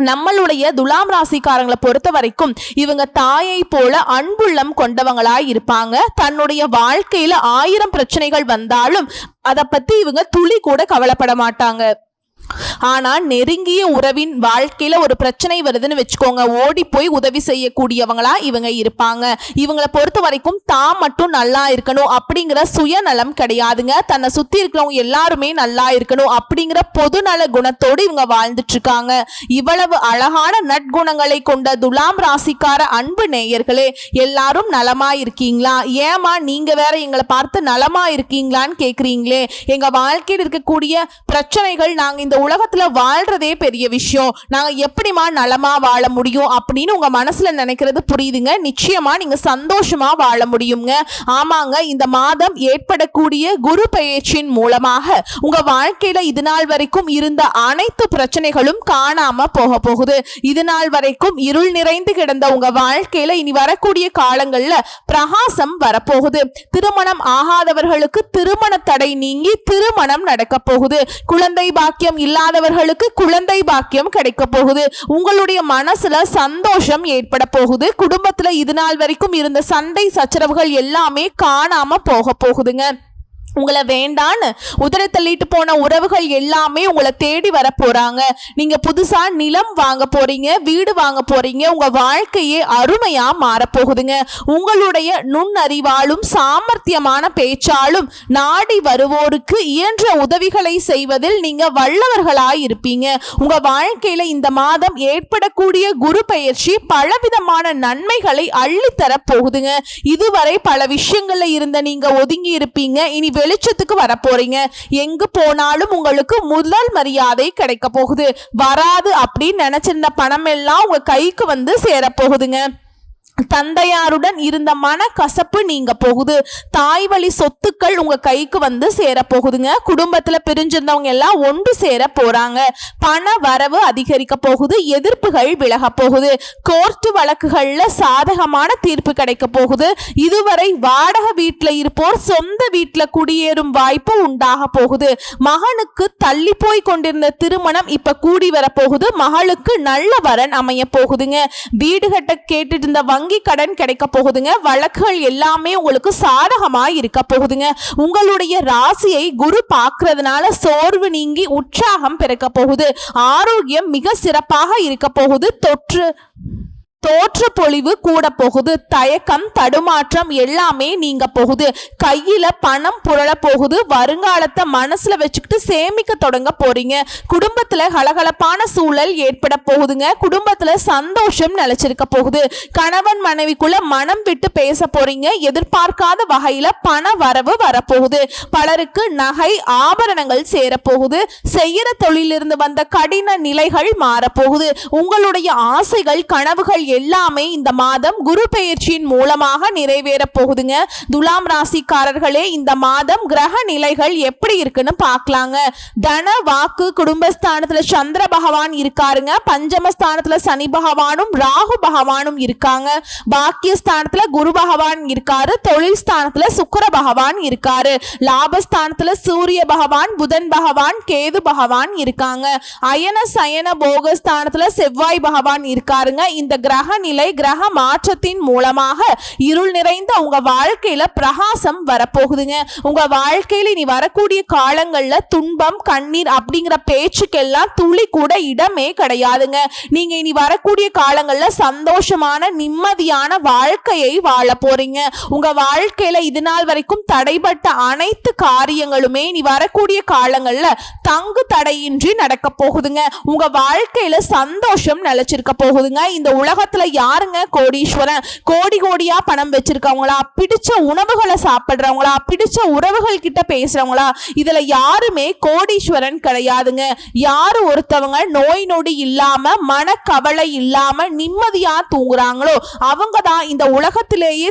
நம்மளுடைய துலாம் ராசிக்காரங்களை பொறுத்த வரைக்கும் இவங்க தாயை போல அன்புள்ளம் கொண்டவங்களாய் இருப்பாங்க. தன்னுடைய வாழ்க்கையில ஆயிரம் பிரச்சனைகள் வந்தாலும் அதை பத்தி இவங்க துளி கூட கவலைப்பட மாட்டாங்க. ஆனால் நெருங்கிய உறவின் வாழ்க்கையில் ஒரு பிரச்சனை வருதுன்னு வச்சுக்கோங்க. ஓடி போய் உதவி செய்யக்கூடியவங்களா இவங்க இருப்பாங்க. இவங்களை பொறுத்த வரைக்கும் தான் மட்டும் நல்லா இருக்கணும் அப்படிங்கிற சுயநலம் கிடையாதுங்க. தன்னை சுத்தி இருக்கிறவங்க எல்லாருமே நல்லா இருக்கணும் அப்படிங்கிற பொதுநல குணத்தோடு இவங்க வாழ்ந்துட்டு இருக்காங்க இவ்வளவு அழகான நற்குணங்களை கொண்ட துலாம் ராசிக்கார அன்பு நேயர்களே எல்லாரும் நலமா இருக்கீங்களா? ஏமா நீங்க வேற எங்களை பார்த்து நலமா இருக்கீங்களான்னு கேக்குறீங்களே. எங்க வாழ்க்கையில் இருக்கக்கூடிய பிரச்சனைகள் நாங்க இந்த உலக உலகத்துல வாழ்றதே பெரிய விஷயம். நாங்க எப்படிமா நலமா வாழ முடியும் அப்படின்னு உங்க மனசுல நினைக்கிறது புரியுதுங்க. நிச்சயமா நீங்க சந்தோஷமா வாழ முடியுங்க. ஆமாங்க இந்த மாதம் ஏற்படக்கூடிய குரு பயிற்சியின் மூலமாக உங்க வாழ்க்கையில இது நாள் வரைக்கும் இருந்த அனைத்து பிரச்சனைகளும் காணாம போக போகுது. இது நாள் வரைக்கும் இருள் நிறைந்து கிடந்த உங்க வாழ்க்கையில இனி வரக்கூடிய காலங்கள்ல பிரகாசம் வரப்போகுது. திருமணம் ஆகாதவர்களுக்கு திருமண தடை நீங்கி திருமணம் நடக்க போகுது. குழந்தை பாக்கியம் இல்லாத இல்லாதவர்களுக்கு குழந்தை பாக்கியம் கிடைக்க போகுது. உங்களுடைய மனசுல சந்தோஷம் ஏற்பட போகுது. குடும்பத்துல இது நாள் வரைக்கும் இருந்த சண்டை சச்சரவுகள் எல்லாமே காணாம போக போகுதுங்க. உங்களை வேண்டான்னு உதறி தள்ளிட்டு போன உறவுகள் எல்லாமே உங்களை தேடி வர போறாங்க. நீங்க புதுசா நிலம் வாங்க போறீங்க வீடு வாங்க போறீங்க உங்க வாழ்க்கையே அருமையா மாறப்போகுதுங்க உங்களுடைய நுண்ணறிவாலும் சாமர்த்தியமான பேச்சாலும் நாடி வருவோருக்கு இயன்ற உதவிகளை செய்வதில் நீங்க வல்லவர்களாய் இருப்பீங்க. உங்க வாழ்க்கையில இந்த மாதம் ஏற்படக்கூடிய குரு பயிற்சி பலவிதமான நன்மைகளை அள்ளித்தர போகுதுங்க. இதுவரை பல விஷயங்கள்ல இருந்த நீங்க ஒதுங்கி இருப்பீங்க. இனி வெளிச்சத்துக்கு வரப்போறீங்க. எங்கு போனாலும் உங்களுக்கு முதல் மரியாதை கிடைக்க போகுது. வராது அப்படின்னு நினைச்சிருந்த பணம் எல்லாம் உங்க கைக்கு வந்து சேரப்போகுதுங்க தந்தையாருடன் இருந்த மன கசப்பு நீங்க போகுது. தாய் வழி சொத்துக்கள் உங்க கைக்கு வந்து சேர போகுதுங்க. குடும்பத்துல பிரிஞ்சிருந்தவங்க எல்லாம் ஒன்று சேர போறாங்க. பண வரவு அதிகரிக்க போகுது. எதிர்ப்புகள் விலக போகுது. கோர்ட்டு வழக்குகள்ல சாதகமான தீர்ப்பு கிடைக்க போகுது. இதுவரை வாடகை வீட்டில் இருப்போர் சொந்த வீட்டில் குடியேறும் வாய்ப்பு உண்டாக போகுது. மகனுக்கு தள்ளி போய் கொண்டிருந்த திருமணம் இப்ப கூடி வர போகுது. மகளுக்கு நல்ல வரன் அமைய போகுதுங்க. வீடு கட்ட கேட்டுட்டு இருந்த வங்க கடன் கிடைக்க போகுதுங்க. வழக்குகள் எல்லாமே உங்களுக்கு சாதகமா இருக்க போகுதுங்க. உங்களுடைய ராசியை குரு பார்க்கறதுனால சோர்வு நீங்கி உற்சாகம் பிறக்க போகுது. ஆரோக்கியம் மிக சிறப்பாக இருக்க போகுது. தொற்று தோற்ற பொழிவு கூட போகுது. தயக்கம் தடுமாற்றம் எல்லாமே நீங்க போகுது. கையில பணம் புரள போகுது. வருங்காலத்தை மனசுல வச்சுக்கிட்டு சேமிக்க தொடங்க போறீங்க. குடும்பத்துல கலகலப்பான சூழல் ஏற்பட போகுதுங்க. குடும்பத்துல சந்தோஷம் நிலைச்சிருக்க போகுது. கணவன் மனைவிக்குள்ள மனம் விட்டு பேச போறீங்க. எதிர்பார்க்காத வகையில பண வரவு வரப்போகுது பலருக்கு நகை ஆபரணங்கள் சேரப்போகுது செய்யற தொழிலிருந்து வந்த கடின நிலைகள் மாறப்போகுது உங்களுடைய ஆசைகள் கனவுகள் எல்லாமே இந்த மாதம் குரு பெயர்ச்சியின் மூலமாக நிறைவேற போகுதுங்க. துலாம் ராசிக்காரர்களே இந்த மாதம் கிரக நிலைகள் எப்படி இருக்குன்னு பார்க்கலாங்க. தன வாக்கு குடும்பஸ்தானத்துல சந்திர பகவான் இருக்காருங்க. பஞ்சமஸ்தானத்துல சனி பகவானும் ராகு பகவானும் இருக்காங்க. பாக்கியஸ்தானத்துல குரு பகவான் இருக்காரு. தொழில் ஸ்தானத்துல சுக்கர பகவான் இருக்காரு. லாபஸ்தானத்துல சூரிய பகவான் புதன் பகவான் கேது பகவான் இருக்காங்க. அயன சயன போகஸ்தானத்துல செவ்வாய் பகவான் இருக்காருங்க. இந்த கிரக கிரக நிலை கிரக மாற்றத்தின் மூலமாக இருள் நிறைந்த உங்க வாழ்க்கையில பிரகாசம் வரப்போகுதுங்க. உங்க வாழ்க்கையில இனி வரக்கூடிய காலங்கள்ல துன்பம் கண்ணீர் அப்படிங்கிற பேச்சுக்கெல்லாம் துளி கூட இடமே கிடையாதுங்க. நீங்க இனி வரக்கூடிய காலங்கள்ல சந்தோஷமான நிம்மதியான வாழ்க்கையை வாழ போறீங்க. உங்க வாழ்க்கையில இது நாள் வரைக்கும் தடைபட்ட அனைத்து காரியங்களுமே இனி வரக்கூடிய காலங்கள்ல தங்கு தடையின்றி நடக்க போகுதுங்க. உங்க வாழ்க்கையில சந்தோஷம் நிலைச்சிருக்க போகுதுங்க. இந்த உலகத்துல யாருங்க கோடீஸ்வரன்? கோடி கோடியா பணம் வச்சிருக்கவங்களா? பிடிச்ச உணவுகளை சாப்பிடுறவங்களா? பிடிச்ச உறவுகள் கிட்ட பேசுறவங்களா? இதுல யாருமே கோடீஸ்வரன் கிடையாதுங்க. யாரு ஒருத்தவங்க நோய் நொடி இல்லாம மனக்கவலை இல்லாம நிம்மதியா தூங்குறாங்களோ அவங்க தான் இந்த உலகத்திலேயே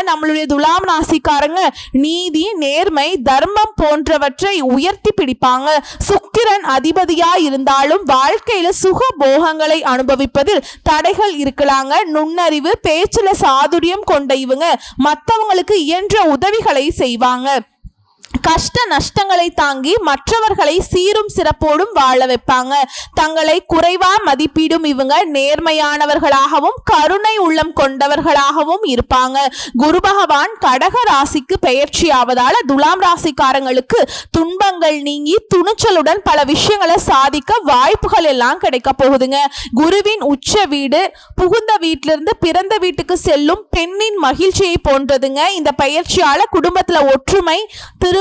நம்மளுடைய துலாம் ராசிக்காரங்க நீதி நேர்மை தர்மம் போன்றவற்றை உயர்த்தி பிடிப்பாங்க. சுக்கிரன் அதிபதியா இருந்தாலும் வாழ்க்கையில சுக போகங்களை அனுபவிப்பதில் தடைகள் இருக்கலாங்க. நுண்ணறிவு பேச்சுல சாதுரியம் கொண்ட இவங்க மற்றவங்களுக்கு இயன்ற உதவிகளை செய்வாங்க. கஷ்ட நஷ்டங்களை தாங்கி மற்றவர்களை சீரும் சிறப்போடும் வாழ வைப்பாங்க. தங்களை குறைவா மதிப்பீடும் இவங்க நேர்மையானவர்களாகவும் கருணை உள்ளம் கொண்டவர்களாகவும் இருப்பாங்க. குரு பகவான் கடக ராசிக்கு பெயர்ச்சி ஆவதால துலாம் ராசிக்காரங்களுக்கு துன்பங்கள் நீங்கி துணிச்சலுடன் பல விஷயங்களை சாதிக்க வாய்ப்புகள் எல்லாம் கிடைக்க போகுதுங்க. குருவின் உச்ச வீடு புகுந்த வீட்டிலிருந்து பிறந்த வீட்டுக்கு செல்லும் பெண்ணின் மகிழ்ச்சியை போன்றதுங்க. இந்த பயிற்சியால குடும்பத்துல ஒற்றுமை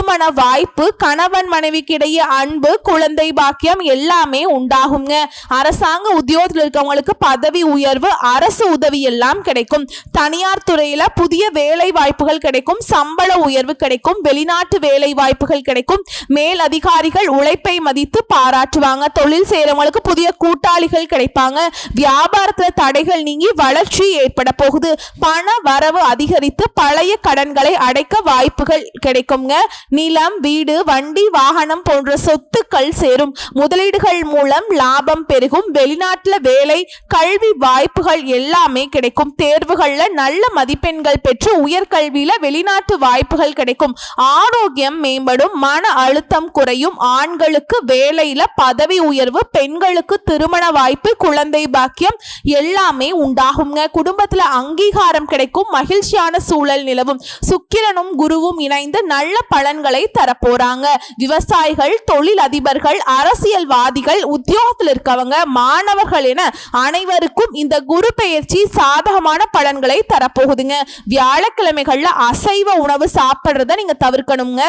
திருமண வாய்ப்பு கணவன் மனைவிக்கு இடையே அன்பு குழந்தை பாக்கியம் எல்லாமே உண்டாகுங்க. அரசாங்க உத்தியோகத்தில் இருக்கவங்களுக்கு பதவி உயர்வு அரசு உதவி எல்லாம் கிடைக்கும். தனியார் துறையில புதிய வேலை வாய்ப்புகள் கிடைக்கும் சம்பள உயர்வு கிடைக்கும் வெளிநாட்டு வேலை வாய்ப்புகள் கிடைக்கும். மேல் அதிகாரிகள் உழைப்பை மதித்து பாராட்டுவாங்க. தொழில் செய்யறவங்களுக்கு புதிய கூட்டாளிகள் கிடைப்பாங்க. வியாபாரத்துல தடைகள் நீங்கி வளர்ச்சி ஏற்பட போகுது. பண வரவு அதிகரித்து பழைய கடன்களை அடைக்க வாய்ப்புகள் கிடைக்குங்க. நிலம் வீடு வண்டி வாகனம் போன்ற சொத்துக்கள் சேரும். முதலீடுகள் மூலம் லாபம் பெருகும். வெளிநாட்டுல வேலை கல்வி வாய்ப்புகள் எல்லாமே கிடைக்கும். தேர்வுகள்ல நல்ல மதிப்பெண்கள் பெற்று உயர்கல்வியில வெளிநாட்டு வாய்ப்புகள் கிடைக்கும். ஆரோக்கியம் மேம்படும். மன அழுத்தம் குறையும். ஆண்களுக்கு வேலையில பதவி உயர்வு பெண்களுக்கு திருமண வாய்ப்பு குழந்தை பாக்கியம் எல்லாமே உண்டாகுங்க. குடும்பத்துல அங்கீகாரம் கிடைக்கும். மகிழ்ச்சியான சூழல் நிலவும். சுக்கிரனும் குருவும் இணைந்து நல்ல பலன் தரப்போறாங்க. விவசாயிகள் தொழில் அதிபர்கள் அரசியல்வாதிகள் உத்தியோகத்தில் இருக்கவங்க மாணவர்கள் என அனைவருக்கும் இந்த குரு பெயர்ச்சி சாதகமான பலன்களை தரப்போகுதுங்க. வியாழக்கிழமைகள்ல அசைவ உணவு சாப்பிட்றத நீங்க தவிர்க்கணுங்க.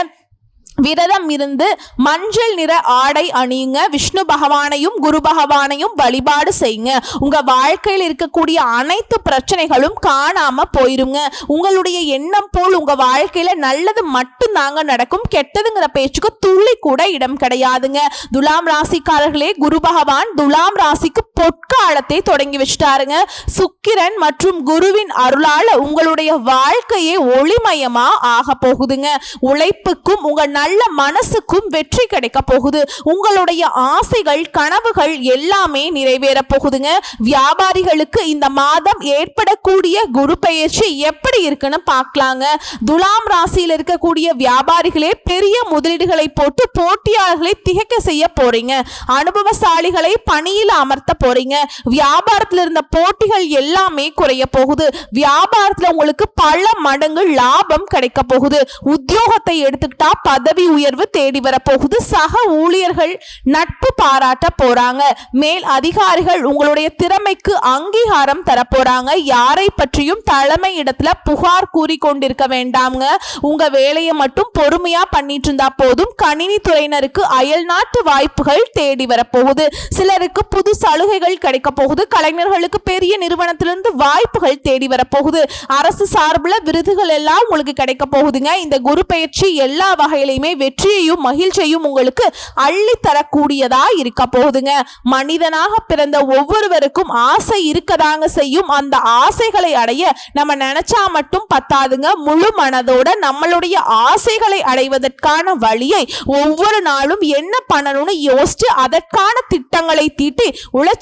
விரதம் இருந்து மஞ்சள் நிற ஆடை அணியுங்க. விஷ்ணு பகவானையும் குரு பகவானையும் வழிபாடு செய்யுங்க. உங்க வாழ்க்கையில் இருக்கக்கூடிய அனைத்து பிரச்சனைகளும் காணாம போயிருங்க. உங்களுடைய எண்ணம் போல் உங்க வாழ்க்கையில நல்லது மட்டும்தாங்க நடக்கும். கெட்டதுங்கிற பேச்சுக்கு துள்ளி கூட இடம் கிடையாதுங்க. துலாம் ராசிக்காரர்களே குரு பகவான் துலாம் ராசிக்கு பொற்காலத்தை தொடங்கி வச்சுட்டாருங்க. சுக்கிரன் மற்றும் குருவின் அருளால் உங்களுடைய வாழ்க்கையே ஒளிமயமா ஆக போகுதுங்க. உழைப்புக்கும் உங்க நல்ல மனசுக்கும் வெற்றி கிடைக்க போகுது. உங்களுடைய ஆசைகள் கனவுகள் எல்லாமே நிறைவேற போகுதுங்க. வியாபாரிகளுக்கு இந்த மாதம் ஏற்படக்கூடிய குரு பயிற்சி எப்படி இருக்குன்னு பார்க்கலாங்க. துலாம் ராசியில் இருக்கக்கூடிய வியாபாரிகளே பெரிய முதலீடுகளை போட்டு போட்டியாளர்களை திகைக்க செய்ய போறீங்க. அனுபவசாலிகளை பணியில் அமர்த்த போறீங்க. வியாபாரத்தில் இருந்த போட்டிகள் எல்லாமே குறைய போகுது. வியாபாரத்துல உங்களுக்கு பல மடங்கு லாபம் கிடைக்க போகுது. உத்தியோகத்தை எடுத்துக்கிட்டா பதவி உயர்வு தேடி வரப்போகுது சக ஊழியர்கள் நட்பு பாராட்ட போறாங்க. மேல் அதிகாரிகள் உங்களுடைய திறமைக்கு அங்கீகாரம் தர போறாங்க. யாரை பற்றியும் தலைமை இடத்துல புகார் கூறி கொண்டிருக்க வேண்டாம்ங்க. உங்க வேலையை மட்டும் பொறுமையா பண்ணிட்டு இருந்தா போதும். கணினி துறையினருக்கு அயல்நாட்டு வாய்ப்புகள் தேடி வரப்போகுது சிலருக்கு புது சலுகை சலுகைகள் கிடைக்க போகுது. கலைஞர்களுக்கு பெரிய நிறுவனத்திலிருந்து வாய்ப்புகள் தேடி வரப்போகுது அரசு சார்பில் விருதுகள் எல்லாம் உங்களுக்கு கிடைக்க போகுதுங்க. இந்த குரு பயிற்சி எல்லா வகையிலையுமே வெற்றியையும் மகிழ்ச்சியையும் உங்களுக்கு அள்ளி தரக்கூடியதா இருக்க போகுதுங்க. மனிதனாக பிறந்த ஒவ்வொருவருக்கும் ஆசை இருக்கதாங்க செய்யும். அந்த ஆசைகளை அடைய நம்ம நினைச்சா மட்டும் பத்தாதுங்க. முழு மனதோட நம்மளுடைய ஆசைகளை அடைவதற்கான வழியை ஒவ்வொரு நாளும் என்ன பண்ணணும்னு யோசிச்சு அதற்கான திட்டங்களை தீட்டி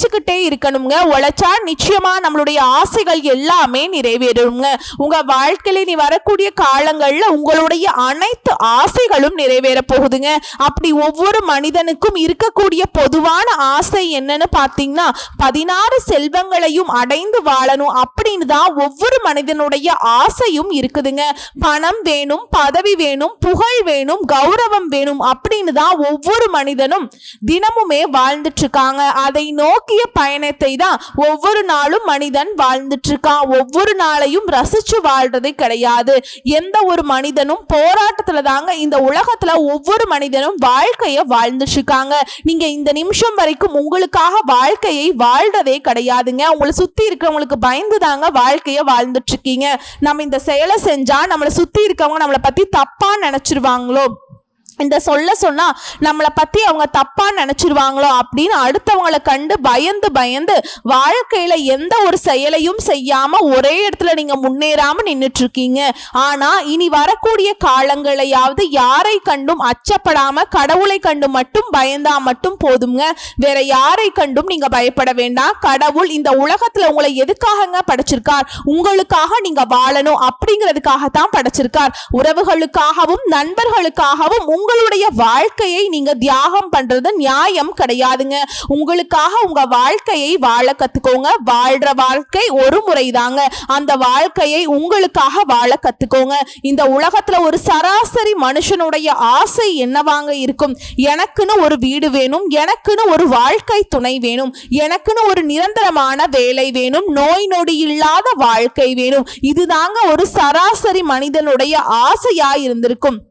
உழைச்சிக்கிட்டே இருக்கணுங்க உழைச்சா நிச்சயமா நம்மளுடைய ஆசைகள் எல்லாமே நிறைவேறுங்க உங்க வாழ்க்கையில நீ வரக்கூடிய காலங்கள்ல உங்களுடைய அனைத்து ஆசைகளும் நிறைவேற போகுதுங்க. அப்படி ஒவ்வொரு மனிதனுக்கும் இருக்கக்கூடிய பொதுவான ஆசை என்னன்னு பாத்தீங்கன்னா பதினாறு செல்வங்களையும் அடைந்து வாழணும் அப்படின்னு தான் ஒவ்வொரு மனிதனுடைய ஆசையும் இருக்குதுங்க. பணம் வேணும் பதவி வேணும் புகழ் வேணும் கௌரவம் வேணும் அப்படின்னு தான் ஒவ்வொரு மனிதனும் தினமுமே வாழ்ந்துட்டு இருக்காங்க. அதை நோக்கிய பயணத்தை தான் ஒவ்வொரு நாளும் மனிதன் வாழ்ந்துட்டு இருக்கான் ஒவ்வொரு நாளையும் ரசிச்சு வாழ்றது கிடையாது. எந்த ஒரு மனிதனும் போராட்டத்துல தாங்க இந்த உலகத்துல ஒவ்வொரு மனிதனும் வாழ்க்கைய வாழ்ந்துட்டு இருக்காங்க நீங்க இந்த நிமிஷம் வரைக்கும் உங்களுக்காக வாழ்க்கையை வாழ்றதே கிடையாதுங்க. உங்களை சுத்தி இருக்கிறவங்களுக்கு பயந்து தாங்க வாழ்க்கைய வாழ்ந்துட்டு இருக்கீங்க நம்ம இந்த செயலை செஞ்சா நம்மளை சுத்தி இருக்கவங்க நம்மளை பத்தி தப்பா நினைச்சிருவாங்களோ? இந்த சொல்ல சொன்னா நம்மளை பத்தி அவங்க தப்பா நினைச்சிருவாங்களோ அப்படின்னு அடுத்தவங்களை கண்டு பயந்து பயந்து வாழ்க்கையில எந்த ஒரு செயலையும் செய்யாம ஒரே இடத்துல நீங்க முன்னேறாம நின்னுட்டு இருக்கீங்க ஆனா இனி வரக்கூடிய காலங்களையாவது யாரை கண்டும் அச்சப்படாம கடவுளை கண்டு மட்டும் பயந்தா மட்டும் போதுங்க வேற யாரை கண்டும் நீங்க பயப்பட வேண்டாம். கடவுள் இந்த உலகத்துல உங்களை எதுக்காகங்க படைச்சிருக்கார்? உங்களுக்காக நீங்க வாழணும் அப்படிங்கிறதுக்காக தான் படைச்சிருக்கார். உறவுகளுக்காகவும் நண்பர்களுக்காகவும் உங்களுடைய வாழ்க்கையை நீங்க தியாகம் பண்றது நியாயம் கிடையாதுங்க. உங்களுக்காக உங்க வாழ்க்கையை வாழ கத்துக்கோங்க. வாழ்ற வாழ்க்கை ஒரு முறை தாங்க அந்த வாழ்க்கையை உங்களுக்காக வாழ கத்துக்கோங்க. இந்த உலகத்துல ஒரு சராசரி மனுஷனுடைய ஆசை என்னவாங்க இருக்கும்? எனக்குன்னு ஒரு வீடு வேணும். எனக்குன்னு ஒரு வாழ்க்கை துணை வேணும். எனக்குன்னு ஒரு நிரந்தரமான வேலை வேணும். நோய் நொடி இல்லாத வாழ்க்கை வேணும். இதுதாங்க ஒரு சராசரி மனிதனுடைய ஆசையா இருந்திருக்கும்.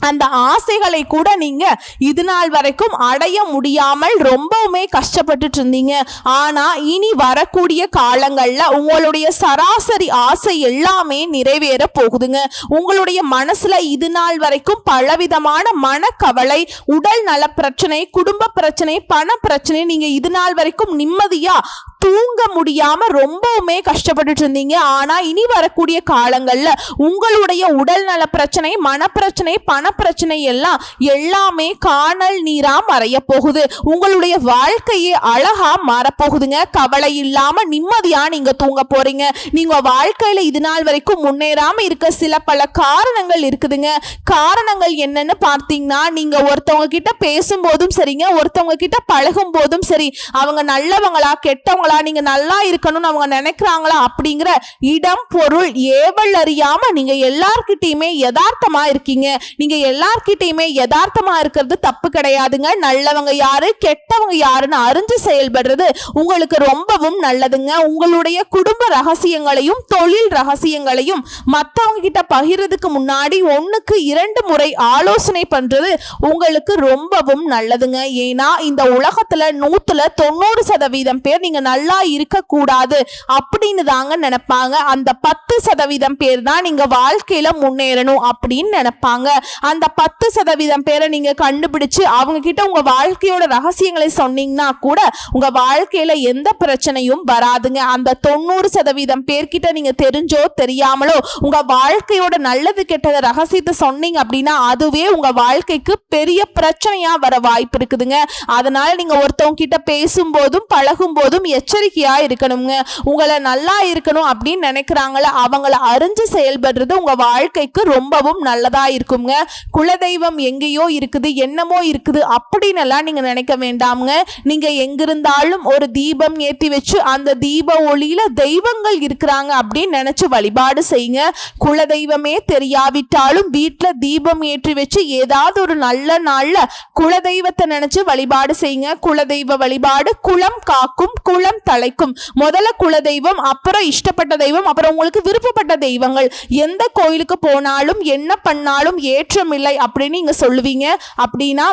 அந்த ஆசைகளை கூட நீங்க இது நாள் வரைக்கும் அடைய முடியாமல் ரொம்பவுமே கஷ்டப்பட்டுட்டு இருந்தீங்க ஆனா இனி வரக்கூடிய காலங்கள்ல உங்களுடைய சராசரி ஆசை எல்லாமே நிறைவேற போகுதுங்க. உங்களுடைய மனசுல இது நாள் வரைக்கும் பலவிதமான மனக்கவலை உடல் நல பிரச்சனை குடும்ப பிரச்சனை பண பிரச்சனை நீங்க இது நாள் வரைக்கும் நிம்மதியா தூங்க முடியாம ரொம்பவுமே கஷ்டப்பட்டுட்டு இருந்தீங்க ஆனா இனி வரக்கூடிய காலங்கள்ல உங்களுடைய உடல் நல பிரச்சனை மனப்பிரச்சனை பண பணப்பிரச்சனை எல்லாம் எல்லாமே காணல் நீரா மறைய போகுது. உங்களுடைய வாழ்க்கையே அழகா மாறப்போகுதுங்க. கவலை இல்லாம நிம்மதியா நீங்க தூங்க போறீங்க. நீங்க வாழ்க்கையில இது நாள் வரைக்கும் முன்னேறாம இருக்க சில பல காரணங்கள் இருக்குதுங்க. காரணங்கள் என்னன்னு பார்த்தீங்கன்னா நீங்க ஒருத்தவங்க கிட்ட பேசும்போதும் சரிங்க ஒருத்தவங்க கிட்ட பழகும் போதும் சரி அவங்க நல்லவங்களா கெட்டவங்களா நீங்க நல்லா இருக்கணும்னு அவங்க நினைக்கிறாங்களா அப்படிங்கிற இடம் பொருள் ஏவல் அறியாம நீங்க எல்லார்கிட்டயுமே யதார்த்தமா இருக்கீங்க. நீங்க எல்லார்கிட்டயுமே யதார்த்தமா இருக்கிறது தப்பு கிடையாதுங்க. நல்லவங்க யாரு கெட்டவங்க யாருன்னு அறிஞ்சு செயல்படுறது உங்களுக்கு ரொம்பவும் நல்லதுங்க. உங்களுடைய குடும்ப ரகசியங்களையும் தொழில் ரகசியங்களையும் மற்றவங்க கிட்ட பகிர்றதுக்கு முன்னாடி ஒன்னுக்கு இரண்டு முறை ஆலோசனை பண்றது உங்களுக்கு ரொம்பவும் நல்லதுங்க. ஏன்னா இந்த உலகத்துல நூத்துல தொண்ணூறு சதவீதம் பேர் நீங்க நல்லா இருக்க கூடாது அப்படின்னு தாங்க நினைப்பாங்க. அந்த பத்து சதவீதம் பேர் தான் நீங்க வாழ்க்கையில முன்னேறணும் அப்படின்னு நினைப்பாங்க. அந்த பத்து சதவீதம் பேரை நீங்க கண்டுபிடிச்சு அவங்க கிட்ட உங்க வாழ்க்கையோட ரகசியங்களை சொன்னீங்கன்னா கூட உங்க வாழ்க்கையில எந்த பிரச்சனையும் வராதுங்க. அந்த தொண்ணூறு சதவீதம் பேர்கிட்ட நீங்க தெரிஞ்சோ தெரியாமலோ உங்க வாழ்க்கையோட நல்லது கெட்டத ரகசியத்தை சொன்னீங்க அப்படின்னா அதுவே உங்க வாழ்க்கைக்கு பெரிய பிரச்சனையா வர வாய்ப்பு இருக்குதுங்க. அதனால நீங்க ஒருத்தவங்க கிட்ட பேசும்போதும் பழகும் போதும் எச்சரிக்கையா இருக்கணுங்க. உங்களை நல்லா இருக்கணும் அப்படின்னு நினைக்கிறாங்கள அவங்கள அறிஞ்சு செயல்படுறது உங்க வாழ்க்கைக்கு ரொம்பவும் நல்லதா இருக்குங்க. குலதெய்வம் எங்கேயோ இருக்குது என்னமோ இருக்குது அப்படின்னு எல்லாம் நீங்க நினைக்க வேண்டாம்ங்க. நீங்கள் எங்கிருந்தாலும் ஒரு தீபம் ஏற்றி வச்சு அந்த தீப ஒளியில் தெய்வங்கள் இருக்கிறாங்க அப்படின்னு நினச்சி வழிபாடு செய்யுங்க. குலதெய்வமே தெரியாவிட்டாலும் வீட்டில் தீபம் ஏற்றி வச்சு ஏதாவது ஒரு நல்ல நாளில் குலதெய்வத்தை நினச்சி வழிபாடு செய்யுங்க. குலதெய்வ வழிபாடு குலம் காக்கும் குலம் தலைக்கும். முதல்ல குலதெய்வம் அப்புறம் இஷ்டப்பட்ட தெய்வம் அப்புறம் உங்களுக்கு விருப்பப்பட்ட தெய்வங்கள். எந்த கோயிலுக்கு போனாலும் என்ன பண்ணாலும் இல்லை அப்படின்னு நீங்க சொல்லுவீங்க. அப்படின்னா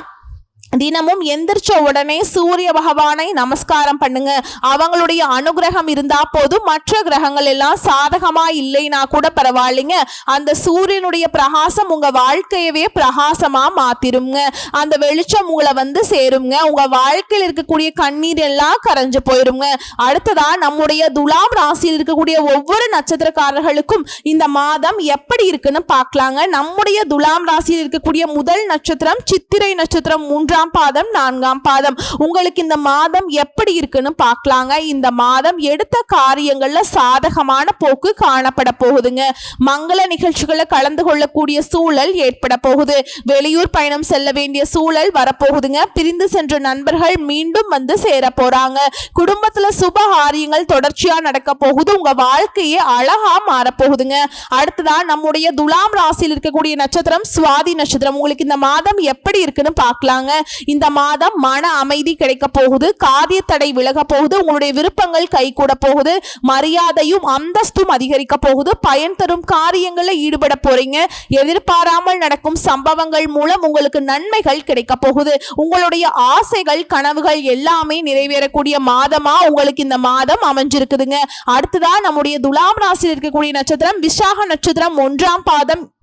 தினமும் எந்திரிச்ச உடனே சூரிய பகவானை நமஸ்காரம் பண்ணுங்க. அவங்களுடைய அனுகிரகம் இருந்தா போதும். மற்ற கிரகங்கள் எல்லாம் சாதகமா இல்லைனா கூட பரவாயில்லைங்க. அந்த சூரியனுடைய பிரகாசம் உங்க வாழ்க்கையவே பிரகாசமா மாத்திருங்க அந்த வெளிச்சம் உங்களை வந்து சேருங்க உங்க வாழ்க்கையில் இருக்கக்கூடிய கண்ணீர் எல்லாம் கரைஞ்சு போயிருங்க அடுத்ததா நம்முடைய துலாம் ராசியில் இருக்கக்கூடிய ஒவ்வொரு நட்சத்திரக்காரர்களுக்கும் இந்த மாதம் எப்படி இருக்குன்னு பார்க்கலாங்க. நம்முடைய துலாம் ராசியில் இருக்கக்கூடிய முதல் நட்சத்திரம் சித்திரை நட்சத்திரம் மூன்று மூன்றாம் பாதம் நான்காம் பாதம். உங்களுக்கு இந்த மாதம் எப்படி இருக்குன்னு பார்க்கலாங்க. இந்த மாதம் எடுத்த காரியங்கள்ல சாதகமான போக்கு காணப்பட போகுதுங்க. மங்கள நிகழ்ச்சிகளை கலந்து கொள்ளக்கூடிய சூழல் ஏற்பட போகுது. வெளியூர் பயணம் செல்ல வேண்டிய சூழல் வரப்போகுதுங்க. பிரிந்து சென்ற நண்பர்கள் மீண்டும் வந்து சேர போறாங்க. குடும்பத்துல சுப காரியங்கள் தொடர்ச்சியா நடக்க போகுது. உங்க வாழ்க்கையே அழகா மாறப்போகுதுங்க. அடுத்ததா நம்முடைய துலாம் ராசியில் இருக்கக்கூடிய நட்சத்திரம் சுவாதி நட்சத்திரம். உங்களுக்கு இந்த மாதம் எப்படி இருக்குன்னு பார்க்கலாங்க. இந்த மாதம் மன அமைதி கிடைக்க போகுது காரிய தடை விலக போகுது உங்களுடைய விருப்பங்கள் கை கூட போகுது மரியாதையும் அந்தஸ்தும் அதிகரிக்க போகுது பயன் தரும் காரியங்களில் ஈடுபட போறீங்க எதிர்பாராமல் நடக்கும் சம்பவங்கள் மூலம் உங்களுக்கு நன்மைகள் கிடைக்க போகுது உங்களுடைய ஆசைகள் கனவுகள் எல்லாமே நிறைவேறக்கூடிய மாதமா உங்களுக்கு இந்த மாதம் அமைஞ்சிருக்குதுங்க. அடுத்ததான் நம்முடைய துலாம் ராசியில் இருக்கக்கூடிய நட்சத்திரம் விசாக நட்சத்திரம் ஒன்றாம் பாதம்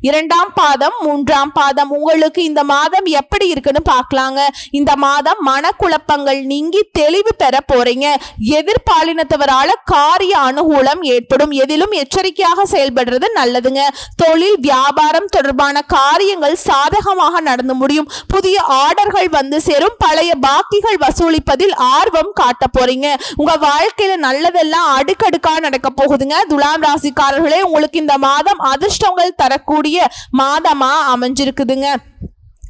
இரண்டாம் பாதம் மூன்றாம் பாதம். உங்களுக்கு இந்த மாதம் எப்படி இருக்குன்னு பார்க்கலாங்க. இந்த மாதம் மனக்குழப்பங்கள் நீங்கி தெளிவு பெற போறீங்க. எதிர்பாலினத்தவரால காரிய அனுகூலம் ஏற்படும். எதிலும் எச்சரிக்கையாக செயல்படுறது நல்லதுங்க. தொழில் வியாபாரம் தொடர்பான காரியங்கள் சாதகமாக நடந்து முடியும். புதிய ஆர்டர்கள் வந்து சேரும். பழைய பாக்கிகள் வசூலிப்பதில் ஆர்வம் காட்ட போறீங்க. உங்க வாழ்க்கையில நல்லதெல்லாம் அடுக்கடுக்கா நடக்க போகுதுங்க. துலாம் ராசிக்காரர்களே உங்களுக்கு இந்த மாதம் அதிர்ஷ்டங்கள் தரக்கூடிய மாதமா அமைஞ்சிருக்குதுங்க.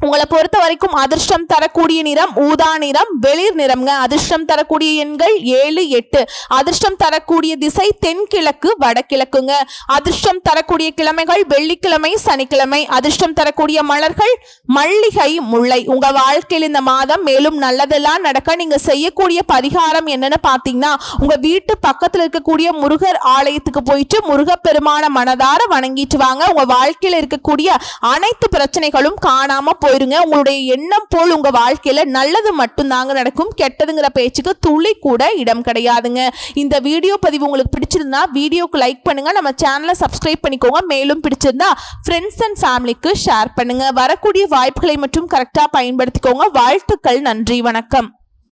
உங்களை பொறுத்த வரைக்கும் அதிர்ஷ்டம் தரக்கூடிய நிறம் ஊதா நிறம் வெளிர் நிறம்ங்க. அதிர்ஷ்டம் தரக்கூடிய எண்கள் ஏழு எட்டு. அதிர்ஷ்டம் தரக்கூடிய திசை தென்கிழக்கு வடகிழக்குங்க. அதிர்ஷ்டம் தரக்கூடிய கிழமைகள் வெள்ளிக்கிழமை சனிக்கிழமை. அதிர்ஷ்டம் தரக்கூடிய மலர்கள் மல்லிகை முல்லை. உங்க வாழ்க்கையில் இந்த மாதம் மேலும் நல்லதெல்லாம் நடக்க நீங்க செய்யக்கூடிய பரிகாரம் என்னன்னு பாத்தீங்கன்னா உங்க வீட்டு பக்கத்துல இருக்கக்கூடிய முருகர் ஆலயத்துக்கு போயிட்டு முருகப்பெருமான மனதார வணங்கிட்டு வாங்க. உங்க வாழ்க்கையில் இருக்கக்கூடிய அனைத்து பிரச்சனைகளும் காணாம போயிருங்க. உங்களுடைய எண்ணம் போல் உங்க வாழ்க்கையில நல்லது மட்டும்தாங்க நடக்கும். கெட்டதுங்கிற பேச்சுக்கு துளி கூட இடம் கிடையாதுங்க. இந்த வீடியோ பதிவு உங்களுக்கு பிடிச்சிருந்தா வீடியோக்கு லைக் பண்ணுங்க. நம்ம சேனலை சப்ஸ்கிரைப் பண்ணிக்கோங்க. மேலும் பிடிச்சிருந்தா ஃப்ரெண்ட்ஸ் அண்ட் ஃபேமிலிக்கு ஷேர் பண்ணுங்க. வரக்கூடிய வாய்ப்புகளை மட்டும் கரெக்டாக பயன்படுத்திக்கோங்க. வாழ்த்துக்கள். நன்றி. வணக்கம்.